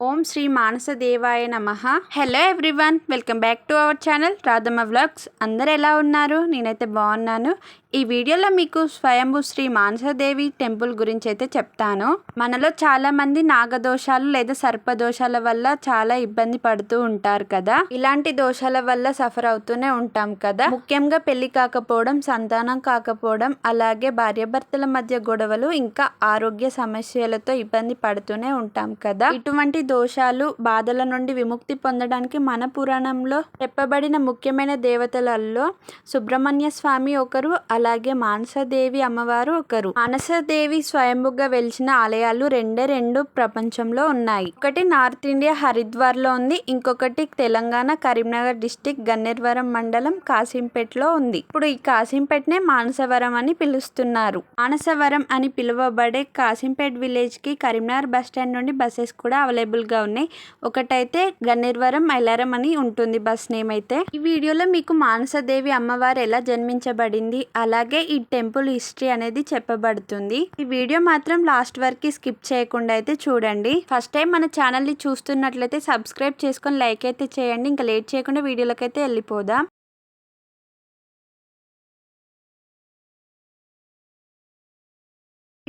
ఓం శ్రీ మానసదేవాయ నమ. Hello everyone welcome back to our channel Radhamma vlogs అందరు ఎలా ఉన్నారు? నేనైతే బాగున్నాను. ఈ వీడియోలో మీకు స్వయంభూ శ్రీ మానసదేవి టెంపుల్ గురించి అయితే చెప్తాను. మనలో చాలామంది నాగదోషాలు లేదా సర్పదోషాల వల్ల చాలా ఇబ్బంది పడుతూ ఉంటారు కదా. ఇలాంటి దోషాల వల్ల సఫర్ అవుతూనే ఉంటాం కదా. ముఖ్యంగా పెళ్ళి కాకపోవడం సంతానం కాకపోవడం అలాగే భార్యాభర్తల మధ్య గొడవలు ఇంకా ఆరోగ్య సమస్యలతో ఇబ్బంది పడుతూనే ఉంటాం కదా. ఇటువంటి దోషాలు బాధల నుండి విముక్తి పొందడానికి మన పురాణంలో చెప్పబడిన ముఖ్యమైన దేవతలలో సుబ్రహ్మణ్య స్వామి ఒకరు అలాగే మానసదేవి అమ్మవారు ఒకరు. మానసదేవి స్వయంభుగా వెలిచిన ఆలయాలు రెండే రెండు ప్రపంచంలో ఉన్నాయి. ఒకటి నార్త్ ఇండియా హరిద్వార్లో ఉంది. ఇంకొకటి తెలంగాణ కరీంనగర్ డిస్టిక్ గన్నేర్వరం మండలం కాసింపేట్లో ఉంది. ఇప్పుడు ఈ కాసింపేట్నే మానసవరం అని పిలుస్తున్నారు. మానసవరం అని పిలువబడే కాసింపేట్ విలేజ్కి కరీంనగర్ బస్ స్టాండ్ నుండి బస్సెస్ కూడా అవైలబుల్గా ఉన్నాయి. ఒకటైతే గన్నేర్వరం మైలారం అని ఉంటుంది బస్ నేమ్ అయితే. ఈ వీడియోలో మీకు మానసదేవి అమ్మవారు ఎలా జన్మించబడింది అలా అలాగే ఈ టెంపుల్ హిస్టరీ అనేది చెప్పబడుతుంది. ఈ వీడియో మాత్రం లాస్ట్ వరకు స్కిప్ చేయకుండా అయితే చూడండి. ఫస్ట్ టైం మన ఛానల్ని చూస్తున్నట్లయితే సబ్స్క్రైబ్ చేసుకొని లైక్ అయితే చేయండి. ఇంకా లేట్ చేయకుండా వీడియోలోకి అయితే వెళ్ళిపోదాం.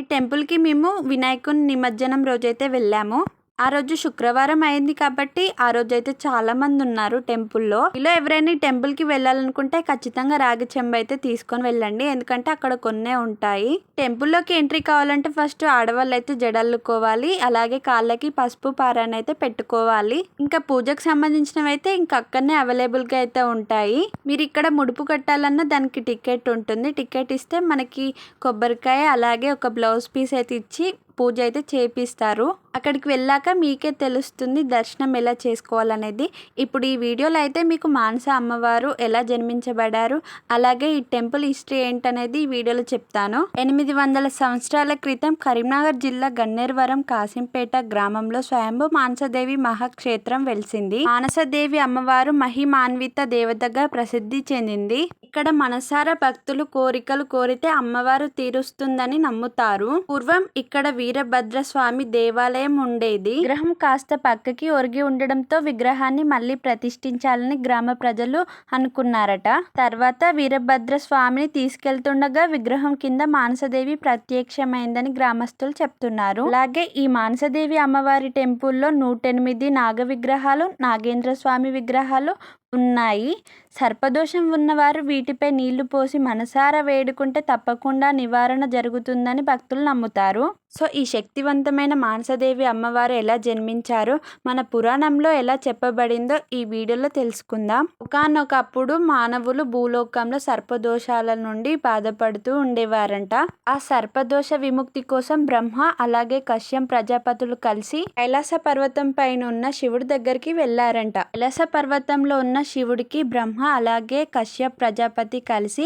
ఈ టెంపుల్కి మేము వినాయకుని నిమజ్జనం రోజైతే వెళ్ళాము. ఆ రోజు శుక్రవారం అయింది కాబట్టి ఆ రోజు అయితే చాలా మంది ఉన్నారు టెంపుల్లో. ఇలా ఎవరైనా టెంపుల్కి వెళ్ళాలనుకుంటే ఖచ్చితంగా రాగి చెంబ అయితే తీసుకొని వెళ్ళండి. ఎందుకంటే అక్కడ కొన్నే ఉంటాయి. టెంపుల్లోకి ఎంట్రీ కావాలంటే ఫస్ట్ ఆడవాళ్ళు అయితే జడల్లుకోవాలి. అలాగే కాళ్ళకి పసుపు పారాన్ని అయితే పెట్టుకోవాలి. ఇంకా పూజకు సంబంధించినవి అయితే ఇంకా అక్కడనే అవైలబుల్గా అయితే ఉంటాయి. మీరు ఇక్కడ ముడుపు కట్టాలన్నా దానికి టికెట్ ఉంటుంది. టికెట్ ఇస్తే మనకి కొబ్బరికాయ అలాగే ఒక బ్లౌజ్ పీస్ అయితే ఇచ్చి పూజ అయితే చేపిస్తారు. అక్కడికి వెళ్ళాక మీకే తెలుస్తుంది దర్శనం ఎలా చేసుకోవాలనేది. ఇప్పుడు ఈ వీడియోలో అయితే మీకు మానస అమ్మవారు ఎలా జన్మించబడారు అలాగే ఈ టెంపుల్ హిస్టరీ ఏంటనేది ఈ వీడియోలో చెప్తాను. ఎనిమిది వందల సంవత్సరాల క్రితం కరీంనగర్ జిల్లా గన్నేర్వరం కాసింపేట గ్రామంలో స్వయంభూ మానసదేవి మహాక్షేత్రం వెలిసింది. మానసదేవి అమ్మవారు మహిమాన్విత దేవతగా ప్రసిద్ధి చెందింది. ఇక్కడ మనసార భక్తులు కోరికలు కోరితే అమ్మవారు తీరుస్తుందని నమ్ముతారు. పూర్వం ఇక్కడ వీరభద్ర స్వామి దేవాలయం ఉండేది. విగ్రహం కాస్త పక్కకి ఒరిగి ఉండడంతో విగ్రహాన్ని మళ్ళీ ప్రతిష్ఠించాలని గ్రామ ప్రజలు అనుకున్నారట. తర్వాత వీరభద్ర స్వామిని తీసుకెళ్తుండగా విగ్రహం కింద మానసదేవి ప్రత్యక్షమైందని గ్రామస్తులు చెప్తున్నారు. అలాగే ఈ మానసదేవి అమ్మవారి టెంపుల్లో నూటెనిమిది నాగ విగ్రహాలు నాగేంద్ర స్వామి విగ్రహాలు ఉన్నాయి. సర్పదోషం ఉన్నవారు వీటిపై నీళ్ళు పోసి మనసారా వేడుకుంటే తప్పకుండా నివారణ జరుగుతుందని భక్తులు నమ్ముతారు. సో ఈ శక్తివంతమైన మానసదేవి అమ్మవారు ఎలా జన్మించారో మన పురాణంలో ఎలా చెప్పబడిందో ఈ వీడియోలో తెలుసుకుందాం. ఒకనొకప్పుడు మానవులు భూలోకంలో సర్పదోషాల నుండి బాధపడుతూ ఉండేవారంట. ఆ సర్పదోష విముక్తి కోసం బ్రహ్మ అలాగే కశ్యం ప్రజాపతులు కలిసి కైలాస పర్వతం పైన ఉన్న శివుడి దగ్గరికి వెళ్ళారంట. కైలాస పర్వతంలో ఉన్న శివుడికి బ్రహ్మ అలాగే కశ్యప్ ప్రజాపతి కలిసి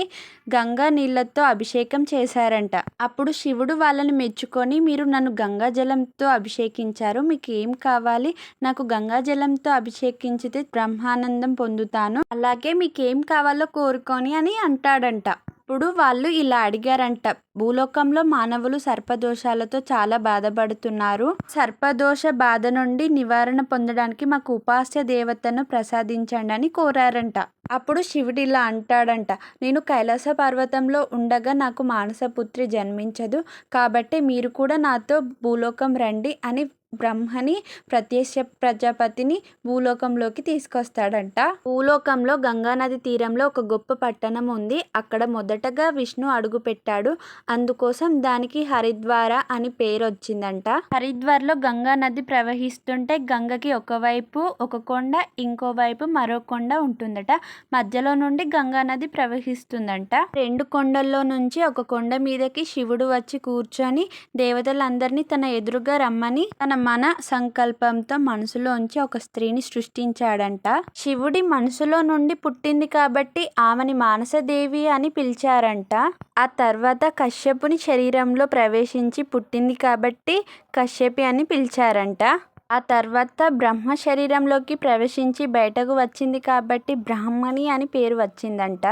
గంగా నీళ్ళతో అభిషేకం చేశారంట. అప్పుడు శివుడు వాళ్ళని మెచ్చుకొని మీరు నన్ను గంగా జలంతో అభిషేకించారు మీకు ఏం కావాలి? నాకు గంగా జలంతో అభిషేకించితే బ్రహ్మానందం పొందుతాను. అలాగే మీకు ఏం కావాలో కోరుకొని అని అంటాడంట. అప్పుడు వాళ్ళు ఇలా అడిగారంట భూలోకంలో మానవులు సర్పదోషాలతో చాలా బాధపడుతున్నారు. సర్పదోష బాధ నుండి నివారణ పొందడానికి మాకు ఉపాస్య దేవతను ప్రసాదించండి అని కోరారంట. అప్పుడు శివుడు ఇలా అంటాడంట నేను కైలాస పర్వతంలో ఉండగా నాకు మానసపుత్రి జన్మించదు కాబట్టి మీరు కూడా నాతో భూలోకం రండి అని బ్రహ్మని ప్రత్యక్ష ప్రజాపతిని భూలోకంలోకి తీసుకొస్తాడంట. భూలోకంలో గంగానది తీరంలో ఒక గొప్ప పట్టణం ఉంది. అక్కడ మొదటగా విష్ణు అడుగు పెట్టాడు అందుకోసం దానికి హరిద్వార అని పేరు వచ్చిందంట హరిద్వార్లో గంగా నది ప్రవహిస్తుంటే గంగకి ఒకవైపు ఒక కొండ ఇంకోవైపు మరో కొండ ఉంటుందట. మధ్యలో నుండి గంగా నది ప్రవహిస్తుందంట. రెండు కొండల్లో నుంచి ఒక కొండ మీదకి శివుడు వచ్చి కూర్చొని దేవతలందరినీ తన ఎదురుగా రమ్మని తన మన సంకల్పంతో మనసులోంచి ఒక స్త్రీని సృష్టించాడంట. శివుడి మనసులో నుండి పుట్టింది కాబట్టి ఆమెని మానసదేవి అని పిలిచారంట. ఆ తర్వాత కశ్యపుని శరీరంలో ప్రవేశించి పుట్టింది కాబట్టి కశ్యపి అని పిలిచారంట. ఆ తర్వాత బ్రహ్మ శరీరంలోకి ప్రవేశించి బయటకు వచ్చింది కాబట్టి బ్రాహ్మణి అని పేరు వచ్చిందంట.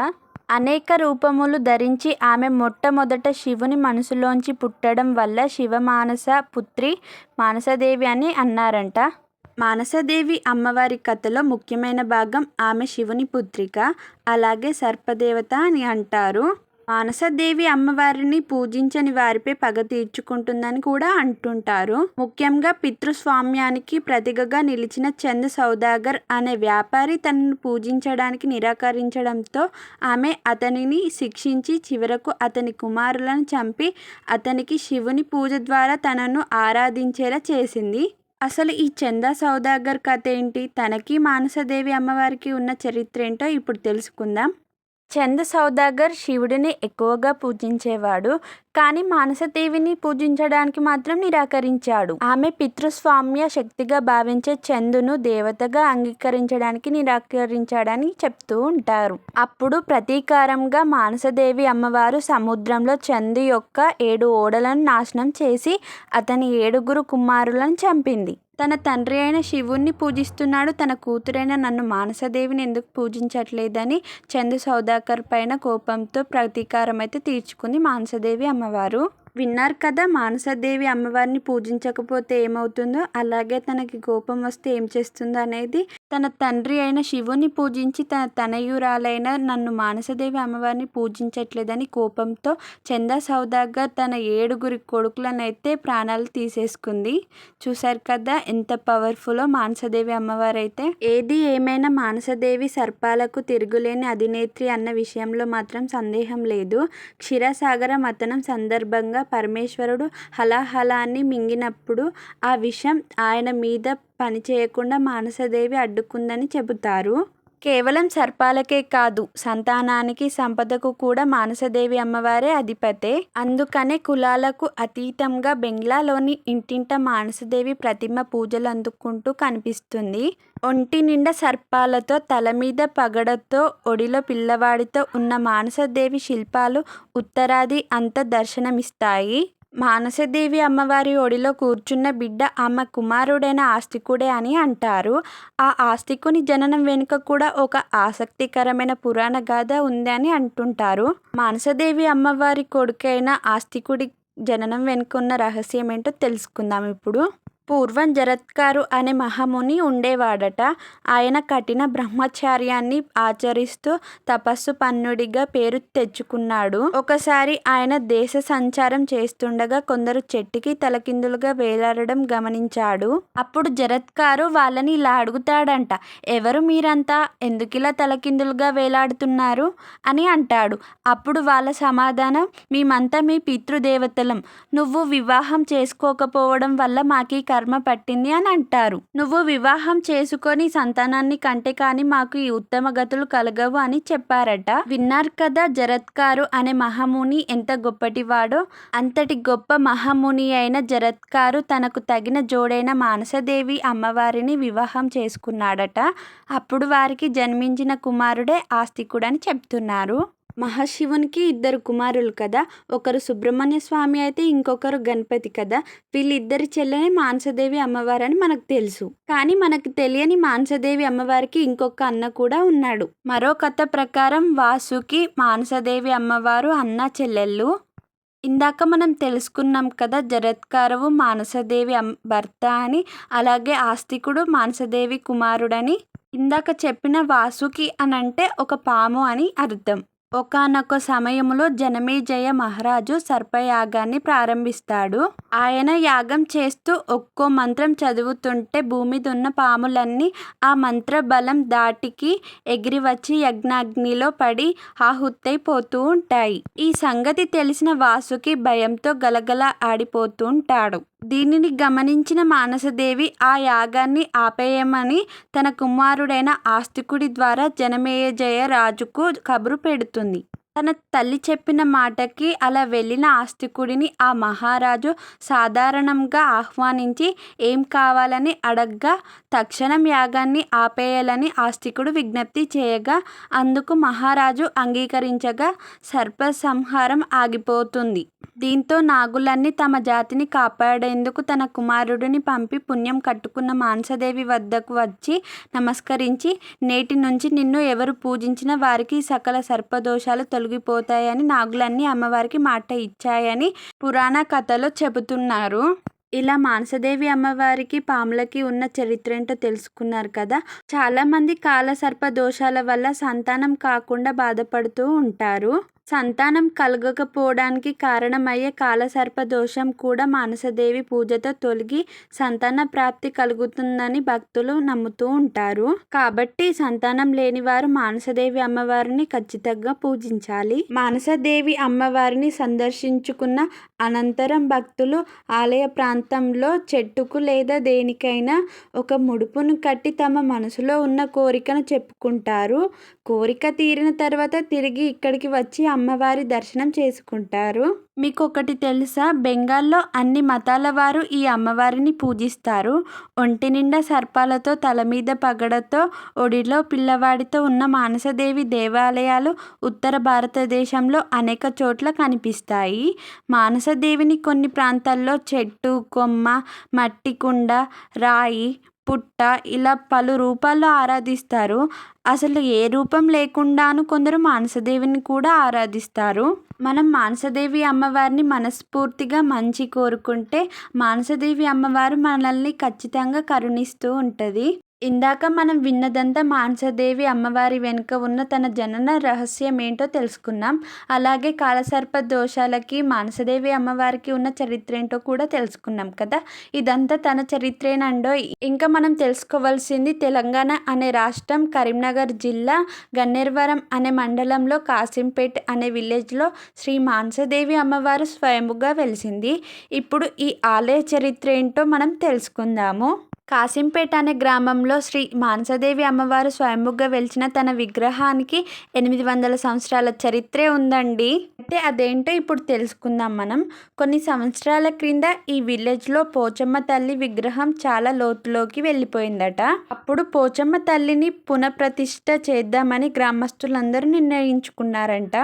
అనేక రూపములు ధరించి ఆమె మొట్టమొదట శివుని మనసులోంచి పుట్టడం వల్ల శివమానస పుత్రి మానసదేవి అని అన్నారంట. మానసదేవి అమ్మవారి కథలో ముఖ్యమైన భాగం ఆమె శివుని పుత్రిక అలాగే సర్పదేవత అని అంటారు. మానసదేవి అమ్మవారిని పూజించని వారిపై పగ తీర్చుకుంటుందని కూడా అంటుంటారు. ముఖ్యంగా పితృస్వామ్యానికి ప్రతిగగా నిలిచిన చంద్ సౌదాగర్ అనే వ్యాపారి తనను పూజించడానికి నిరాకరించడంతో ఆమె అతనిని శిక్షించి చివరకు అతని కుమారులను చంపి అతనికి శివుని పూజ ద్వారా తనను ఆరాధించేలా చేసింది. అసలు ఈ చందా సౌదాగర్ కథ ఏంటి? తనకి మానసదేవి అమ్మవారికి ఉన్న చరిత్ర ఏంటో ఇప్పుడు తెలుసుకుందాం. చంద సౌదాగర్ శివుడిని ఎక్కువగా పూజించేవాడు కానీ మానసదేవిని పూజించడానికి మాత్రం నిరాకరించాడు. ఆమె పితృస్వామ్య శక్తిగా భావించే చందును దేవతగా అంగీకరించడానికి నిరాకరించాడని చెప్తూ ఉంటారు. అప్పుడు ప్రతీకారంగా మానసదేవి అమ్మవారు సముద్రంలో చందు యొక్క ఏడు ఓడలను నాశనం చేసి అతని ఏడుగురు కుమారులను చంపింది. తన తండ్రి అయిన శివుణ్ణి పూజిస్తున్నాడు. తన కూతురైన నన్ను మానసదేవిని ఎందుకు పూజించట్లేదని చందు సౌదాకర్ పైన కోపంతో ప్రతీకారం అయితే తీర్చుకుంది మానసదేవి అమ్మవారు. విన్నారు కదా మానసదేవి అమ్మవారిని పూజించకపోతే ఏమవుతుందో అలాగే తనకి కోపం వస్తే ఏం చేస్తుందో అనేది. తన తండ్రి అయిన శివుని పూజించి తన తనయురాలైన నన్ను మానసదేవి అమ్మవారిని పూజించట్లేదని కోపంతో చందా సౌదాగర్ తన ఏడుగురి కొడుకులనైతే ప్రాణాలు తీసేసుకుంది. చూశారు కదా ఎంత పవర్ఫుల్లో మానసదేవి అమ్మవారు అయితే ఏది ఏమైనా మానసదేవి సర్పాలకు తిరుగులేని అధినేత్రి అన్న విషయంలో మాత్రం సందేహం లేదు. క్షీరసాగర మతనం సందర్భంగా పరమేశ్వరుడు హలాహలాన్ని మింగినప్పుడు ఆ విషం ఆయన మీద పనిచేయకుండా మానసదేవి అడ్డుకుందని చెబుతారు. కేవలం సర్పాలకే కాదు సంతానానికి సంపదకు కూడా మానసదేవి అమ్మవారే అధిపతే. అందుకనే కులాలకు అతీతంగా బెంగ్లాలోని ఇంటింట మానసదేవి ప్రతిమ పూజలు అందుకుంటూ కనిపిస్తుంది. ఒంటి నిండా సర్పాలతో తల మీద పగడతో ఒడిలో పిల్లవాడితో ఉన్న మానసదేవి శిల్పాలు ఉత్తరాది అంత దర్శనమిస్తాయి. మానసదేవి అమ్మవారి ఒడిలో కూర్చున్న బిడ్డ ఆమె కుమారుడైన ఆస్తికుడే అని అంటారు. ఆ ఆస్తికుని జననం వెనుక కూడా ఒక ఆసక్తికరమైన పురాణ గాథ ఉంది అని అంటుంటారు. మానసదేవి అమ్మవారి కొడుకైన ఆస్తికుడి జననం వెనుక ఉన్న రహస్యం ఏంటో తెలుసుకుందాం ఇప్పుడు. పూర్వం జరత్కారు అనే మహాముని ఉండేవాడట. ఆయన కఠిన బ్రహ్మచార్యాన్ని ఆచరిస్తూ తపస్సు పన్నుడిగా పేరు తెచ్చుకున్నాడు. ఒకసారి ఆయన దేశ సంచారం చేస్తుండగా కొందరు చెట్టుకి తలకిందులుగా వేలాడడం గమనించాడు. అప్పుడు జరత్కారు వాళ్ళని ఇలా అడుగుతాడంట ఎవరు మీరంతా? ఎందుకిలా తలకిందులుగా వేలాడుతున్నారు? అని అంటాడు. అప్పుడు వాళ్ళ సమాధానం మేమంతా మీ పితృదేవతలం. నువ్వు వివాహం చేసుకోకపోవడం వల్ల మాకి శర్మ పట్టింది అని అంటారు. నువ్వు వివాహం చేసుకొని సంతానాన్ని కంటే కానీ మాకు ఈ ఉత్తమ గతులు కలగవు అని చెప్పారట. విన్నారు కదా జరత్కారు అనే మహాముని ఎంత గొప్పటివాడో. అంతటి గొప్ప మహాముని అయిన జరత్కారు తనకు తగిన జోడైన మానసదేవి అమ్మవారిని వివాహం చేసుకున్నాడట. అప్పుడు వారికి జన్మించిన కుమారుడే ఆస్తికుడని చెప్తున్నారు. మహాశివునికి ఇద్దరు కుమారులు కదా. ఒకరు సుబ్రహ్మణ్య స్వామి అయితే ఇంకొకరు గణపతి కదా. వీళ్ళిద్దరి చెల్లెని మానసదేవి అమ్మవారు అని మనకు తెలుసు. కానీ మనకు తెలియని మానసదేవి అమ్మవారికి ఇంకొక అన్న కూడా ఉన్నాడు. మరో కథ ప్రకారం వాసుకి మానసదేవి అమ్మవారు అన్న చెల్లెళ్ళు. ఇందాక మనం తెలుసుకున్నాం కదా జరత్కారవు మానసదేవి భర్త అని అలాగే ఆస్తికుడు మానసదేవి కుమారుడని. ఇందాక చెప్పిన వాసుకి అనంటే ఒక పాము అని అర్థం. ఒకానొక సమయంలో జనమేజయ మహారాజు సర్పయాగాన్ని ప్రారంభిస్తాడు. ఆయన యాగం చేస్తూ ఒక్కో మంత్రం చదువుతుంటే భూమి పాములన్నీ ఆ మంత్ర బలం దాటికి ఎగిరి వచ్చి యజ్ఞాగ్నిలో పడి ఆహుత్తైపోతూ ఉంటాయి. ఈ సంగతి తెలిసిన వాసుకి భయంతో గలగల ఆడిపోతూ ఉంటాడు. దీనిని గమనించిన మానసదేవి ఆ యాగాన్ని ఆపేయమని తన కుమారుడైన ఆస్తికుడి ద్వారా జనమేజయ రాజుకు కబురు పెడుతుంది. తన తల్లి చెప్పిన మాటకి అలా వెళ్ళిన ఆస్తికుడిని ఆ మహారాజు సాధారణంగా ఆహ్వానించి ఏం కావాలని అడగ్గా తక్షణం యాగాన్ని ఆపేయాలని ఆస్తికుడు విజ్ఞప్తి చేయగా అందుకు మహారాజు అంగీకరించగా సర్ప సంహారం ఆగిపోతుంది. దీంతో నాగులన్నీ తమ జాతిని కాపాడేందుకు తన కుమారుడిని పంపి పుణ్యం కట్టుకున్న మాంసదేవి వద్దకు వచ్చి నమస్కరించి నేటి నుంచి నిన్ను ఎవరు పూజించిన వారికి సకల సర్పదోషాలు తొలగిపోతాయని నాగులన్నీ అమ్మవారికి మాట ఇచ్చాయని పురాణ కథలో చెబుతున్నారు. ఇలా మానసదేవి అమ్మవారికి పాములకి ఉన్న చరిత్ర ఏంటో తెలుసుకున్నారు కదా. చాలామంది కాలసర్ప దోషాల వల్ల సంతానం కాకుండా బాధపడుతూ ఉంటారు. సంతానం కలగకపోవడానికి కారణమయ్యే కాలసర్ప దోషం కూడా మానసదేవి పూజతో తొలగి సంతాన ప్రాప్తి కలుగుతుందని భక్తులు నమ్ముతూ ఉంటారు. కాబట్టి సంతానం లేని వారు మానసదేవి అమ్మవారిని ఖచ్చితంగా పూజించాలి. మానసదేవి అమ్మవారిని సందర్శించుకున్న అనంతరం భక్తులు ఆలయ ప్రాంతంలో చెట్టుకు లేదా దేనికైనా ఒక ముడుపును కట్టి తమ మనసులో ఉన్న కోరికను చెప్పుకుంటారు. కోరిక తీరిన తర్వాత తిరిగి ఇక్కడికి వచ్చి అమ్మవారి దర్శనం చేసుకుంటారు. మీకు ఒకటి తెలుసా? బెంగాల్లో అన్ని మతాల వారు ఈ అమ్మవారిని పూజిస్తారు. ఒంటి నిండా సర్పాలతో తల మీద పగడతో ఒడిలో పిల్లవాడితో ఉన్న మానసదేవి దేవాలయాలు ఉత్తర భారతదేశంలో అనేక చోట్ల కనిపిస్తాయి. మానసదేవిని కొన్ని ప్రాంతాల్లో చెట్టు కొమ్మ మట్టి కుండ రాయి పుట్ట ఇలా పలు రూపాల్లో ఆరాధిస్తారు. అసలు ఏ రూపం లేకుండాను కొందరు మానసదేవిని కూడా ఆరాధిస్తారు. మనం మానసదేవి అమ్మవారిని మనస్ఫూర్తిగా మంచి కోరుకుంటే మానసదేవి అమ్మవారు మనల్ని ఖచ్చితంగా కరుణిస్తూ ఉంటుంది. ఇందాక మనం విన్నదంతా మానసదేవి అమ్మవారి వెనుక ఉన్న తన జనన రహస్యం ఏంటో తెలుసుకున్నాం. అలాగే కాలసర్ప దోషాలకి మానసదేవి అమ్మవారికి ఉన్న చరిత్ర ఏంటో కూడా తెలుసుకున్నాం కదా. ఇదంతా తన చరిత్రేనండో. ఇంకా మనం తెలుసుకోవాల్సింది తెలంగాణ అనే రాష్ట్రం కరీంనగర్ జిల్లా గన్నేర్వరం అనే మండలంలో కాసింపేట్ అనే విలేజ్లో శ్రీ మానసదేవి అమ్మవారు స్వయముగా వెలిసింది. ఇప్పుడు ఈ ఆలయ చరిత్ర ఏంటో మనం తెలుసుకుందాము. కాసింపేట అనే గ్రామంలో శ్రీ మానసదేవి అమ్మవారు స్వయంభుగా వెలిచిన తన విగ్రహానికి ఎనిమిది వందల సంవత్సరాల చరిత్రే ఉందండి. అయితే అదేంటో ఇప్పుడు తెలుసుకుందాం మనం. కొన్ని సంవత్సరాల క్రింద ఈ విలేజ్లో పోచమ్మ తల్లి విగ్రహం చాలా లోతులోకి వెళ్ళిపోయిందట. అప్పుడు పోచమ్మ తల్లిని పునఃప్రతిష్ఠ చేద్దామని గ్రామస్తులందరూ నిర్ణయించుకున్నారంట.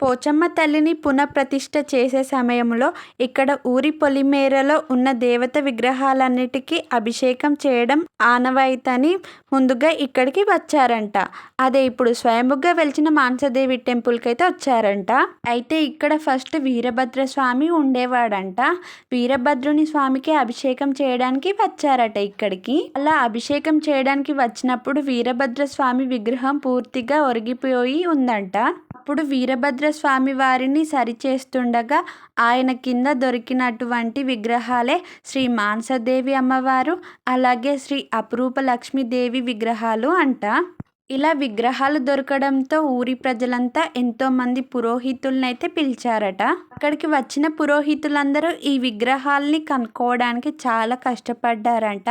పోచమ్మ తల్లిని పునఃప్రతిష్ఠ చేసే సమయంలో ఇక్కడ ఊరి పొలిమేరలో ఉన్న దేవత విగ్రహాలన్నిటికీ అభిషేకం చేయడం ఆనవాయితని ముందుగా ఇక్కడికి వచ్చారంట. అదే ఇప్పుడు స్వయంభుగా వెలిచిన మానసదేవి టెంపుల్కి అయితే వచ్చారంట. అయితే ఇక్కడ ఫస్ట్ వీరభద్ర స్వామి ఉండేవాడంట. వీరభద్రుని స్వామికి అభిషేకం చేయడానికి వచ్చారట ఇక్కడికి. అలా అభిషేకం చేయడానికి వచ్చినప్పుడు వీరభద్ర స్వామి విగ్రహం పూర్తిగా ఒరిగిపోయి ఉందంట. అప్పుడు వీరభద్ర స్వామి వారిని సరిచేస్తుండగా ఆయన కింద దొరికినటువంటి విగ్రహాలే శ్రీ మానసదేవి అమ్మవారు అలాగే శ్రీ అపురూప లక్ష్మీదేవి విగ్రహాలు అంట. ఇలా విగ్రహాలు దొరకడంతో ఊరి ప్రజలంతా ఎంతోమంది పురోహితులనైతే పిలిచారట. అక్కడికి వచ్చిన పురోహితులందరూ ఈ విగ్రహాల్ని కనుక్కోవడానికి చాలా కష్టపడ్డారంట.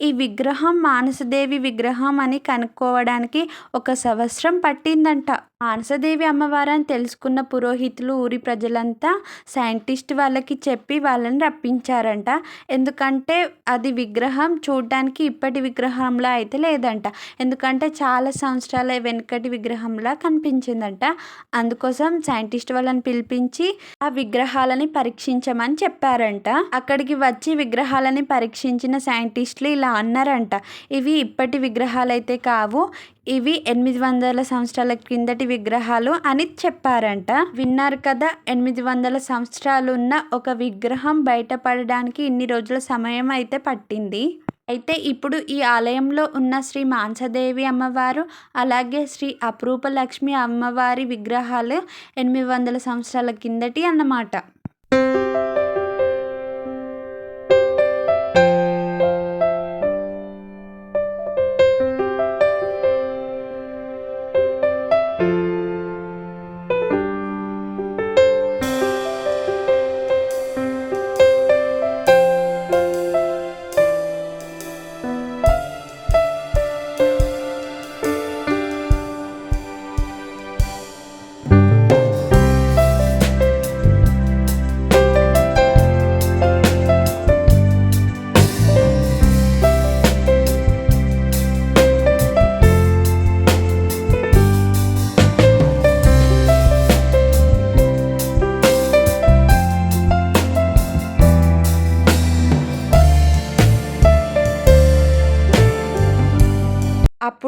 ఈ విగ్రహం మానసదేవి విగ్రహం అని కనుక్కోవడానికి ఒక సంవత్సరం పట్టిందంట. మానసదేవి అమ్మవారని తెలుసుకున్న పురోహితులు ఊరి ప్రజలంతా సైంటిస్ట్ వాళ్ళకి చెప్పి వాళ్ళని రప్పించారంట. ఎందుకంటే అది విగ్రహం చూడడానికి ఇప్పటి విగ్రహంలా అయితే లేదంట. ఎందుకంటే చాలా సంవత్సరాల వెనుకటి విగ్రహంలా కనిపించిందంట. అందుకోసం సైంటిస్ట్ వాళ్ళని పిలిపించి ఆ విగ్రహాలని పరీక్షించమని చెప్పారంట. అక్కడికి వచ్చి విగ్రహాలని పరీక్షించిన సైంటిస్టులు ఇలా అన్నారంట. ఇవి ఇప్పటి విగ్రహాలు అయితే కావు. ఇవి ఎనిమిది వందల సంవత్సరాల క్రిందటి విగ్రహాలు అని చెప్పారంట. విన్నారు కదా ఎనిమిది వందల సంవత్సరాలు ఉన్న ఒక విగ్రహం బయటపడడానికి ఇన్ని రోజుల సమయం అయితే పట్టింది. అయితే ఇప్పుడు ఈ ఆలయంలో ఉన్న శ్రీ మాంసదేవి అమ్మవారు అలాగే శ్రీ అపురూప లక్ష్మి అమ్మవారి విగ్రహాలు ఎనిమిది వందల సంవత్సరాల కిందటి అన్నమాట.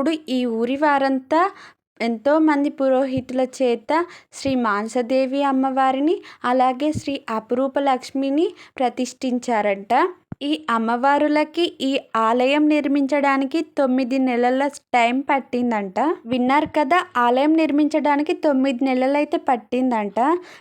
అప్పుడు ఈ ఊరి వారంతా ఎంతో మంది పురోహితుల చేత శ్రీ మాంసదేవి అమ్మవారిని అలాగే శ్రీ అపురూప లక్ష్మిని ప్రతిష్ఠించారంట. ఈ అమ్మవారులకి ఈ ఆలయం నిర్మించడానికి తొమ్మిది నెలల టైం పట్టిందంట. విన్నారు కదా ఆలయం నిర్మించడానికి తొమ్మిది నెలలైతే పట్టిందంట.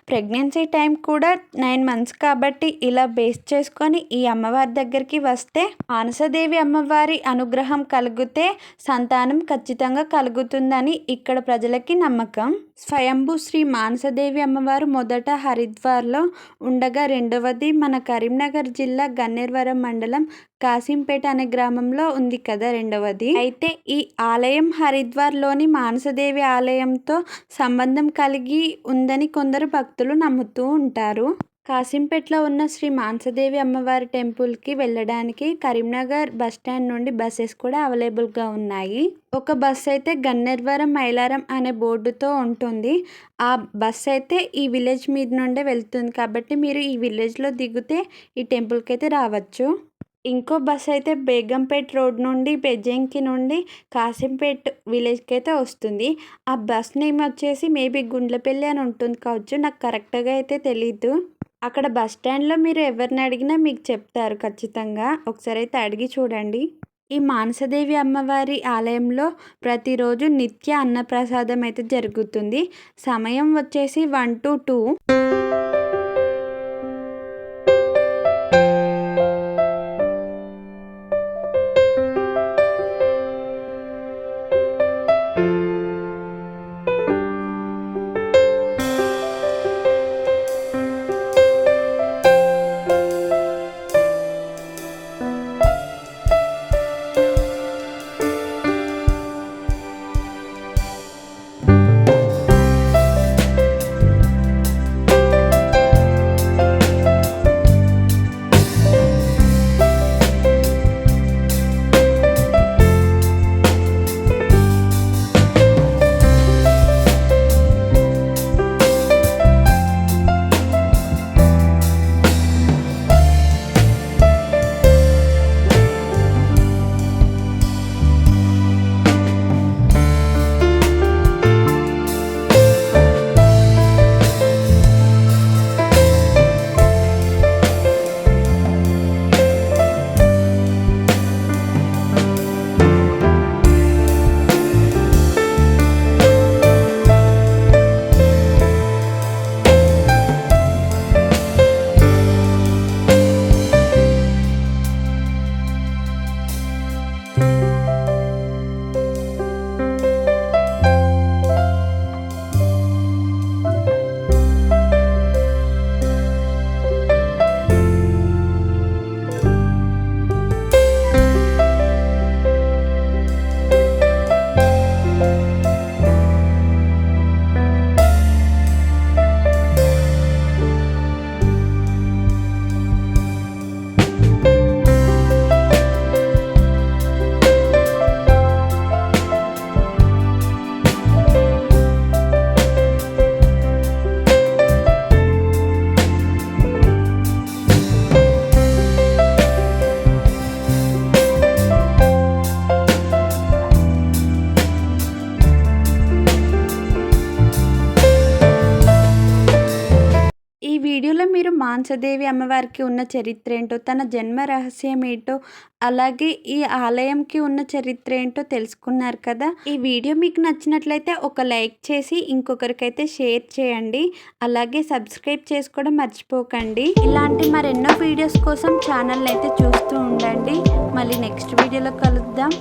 ప్రెగ్నెన్సీ టైం కూడా నైన్ మంత్స్ కాబట్టి ఇలా బేస్ చేసుకొని ఈ అమ్మవారి దగ్గరికి వస్తే మానసదేవి అమ్మవారి అనుగ్రహం కలిగితే సంతానం ఖచ్చితంగా కలుగుతుందని ఇక్కడ ప్రజలకి నమ్మకం. స్వయంభూ శ్రీ మానసదేవి అమ్మవారు మొదట హరిద్వార్లో ఉండగా రెండవది మన కరీంనగర్ జిల్లా గన్నేర్వరం మండలం కాసింపేట అనే గ్రామంలో ఉంది కదా రెండవది. అయితే ఈ ఆలయం హరిద్వార్లోని మానసదేవి ఆలయంతో సంబంధం కలిగి ఉందని కొందరు భక్తులు నమ్ముతూ ఉంటారు. కాసింపేటలో ఉన్న శ్రీ మాంసదేవి అమ్మవారి టెంపుల్కి వెళ్ళడానికి కరీంనగర్ బస్ స్టాండ్ నుండి బస్సెస్ కూడా అవైలబుల్గా ఉన్నాయి. ఒక బస్ అయితే గన్నేర్వరం మైలారం అనే బోర్డుతో ఉంటుంది. ఆ బస్ అయితే ఈ విలేజ్ మీద నుండే వెళ్తుంది కాబట్టి మీరు ఈ విలేజ్లో దిగితే ఈ టెంపుల్కి అయితే రావచ్చు. ఇంకో బస్ అయితే బేగంపేట్ రోడ్ నుండి బెజంకి నుండి కాసింపేట్ విలేజ్కి అయితే వస్తుంది. ఆ బస్ నేమ్ వచ్చేసి మేబీ గుండ్లపల్లి అని ఉంటుంది కావచ్చు. నాకు కరెక్ట్గా అయితే తెలీదు. అక్కడ బస్ స్టాండ్లో మీరు ఎవరిని అడిగినా మీకు చెప్తారు ఖచ్చితంగా. ఒకసారి అయితే అడిగి చూడండి. ఈ మానసదేవి అమ్మవారి ఆలయంలో ప్రతిరోజు నిత్య అన్నప్రసాదం అయితే జరుగుతుంది. సమయం వచ్చేసి వన్ టు టూ. మాంసదేవి అమ్మవారికి ఉన్న చరిత్ర ఏంటో తన జన్మ రహస్యం ఏంటో అలాగే ఈ ఆలయంకి ఉన్న చరిత్ర ఏంటో తెలుసుకున్నారు కదా. ఈ వీడియో మీకు నచ్చినట్లయితే ఒక లైక్ చేసి ఇంకొకరికైతే షేర్ చేయండి. అలాగే సబ్స్క్రైబ్ చేసుకోవడం మర్చిపోకండి. ఇలాంటి మరెన్నో వీడియోస్ కోసం ఛానల్ అయితే చూస్తూ ఉండండి. మళ్ళీ నెక్స్ట్ వీడియోలో కలుద్దాం.